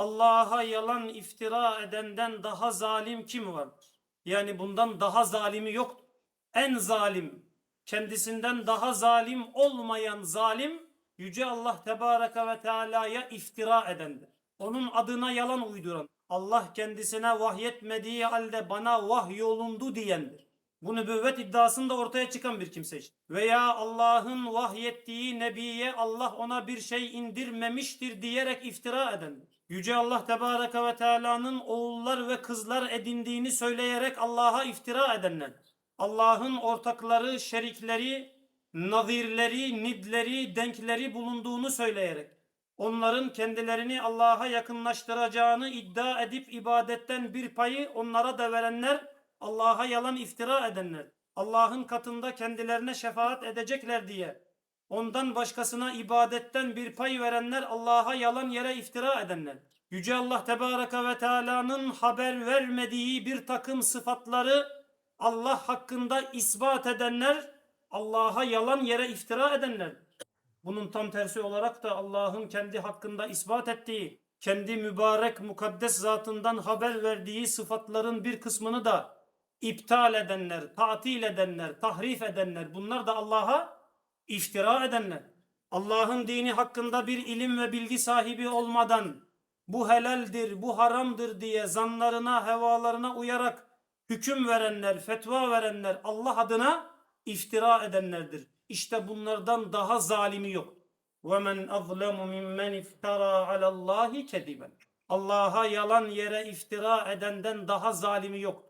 Allah'a yalan iftira edenden daha zalim kim vardır? Yani bundan daha zalimi yok. En zalim, kendisinden daha zalim olmayan zalim, Yüce Allah Tebareke ve Teala'ya iftira edendir. Onun adına yalan uyduran, Allah kendisine vahyetmediği halde bana vahyolundu diyendir. Bu nübüvvet iddiasında ortaya çıkan bir kimse işte. Veya Allah'ın vahyettiği nebiye Allah ona bir şey indirmemiştir diyerek iftira edendir. Yüce Allah Tebareke ve Teala'nın oğullar ve kızlar edindiğini söyleyerek Allah'a iftira edenlerdir. Allah'ın ortakları, şerikleri, nazirleri, nidleri, denkleri bulunduğunu söyleyerek onların kendilerini Allah'a yakınlaştıracağını iddia edip ibadetten bir payı onlara da verenler Allah'a yalan iftira edenler. Allah'ın katında kendilerine şefaat edecekler diye ondan başkasına ibadetten bir pay verenler Allah'a yalan yere iftira edenler. Yüce Allah Tebareke ve Teala'nın haber vermediği bir takım sıfatları Allah hakkında ispat edenler Allah'a yalan yere iftira edenler. Bunun tam tersi olarak da Allah'ın kendi hakkında ispat ettiği, kendi mübarek mukaddes zatından haber verdiği sıfatların bir kısmını da iptal edenler, tatil edenler, tahrif edenler bunlar da Allah'a iftira edenler. Allah'ın dini hakkında bir ilim ve bilgi sahibi olmadan bu helaldir, bu haramdır diye zanlarına, hevalarına uyarak hüküm verenler, fetva verenler Allah adına iftira edenlerdir. İşte bunlardan daha zalimi yok. وَمَنْ أَظْلَمُ مِمَّنْ اِفْتَرَى عَلَى اللّٰهِ كَذِبًا Allah'a yalan yere iftira edenden daha zalimi yok.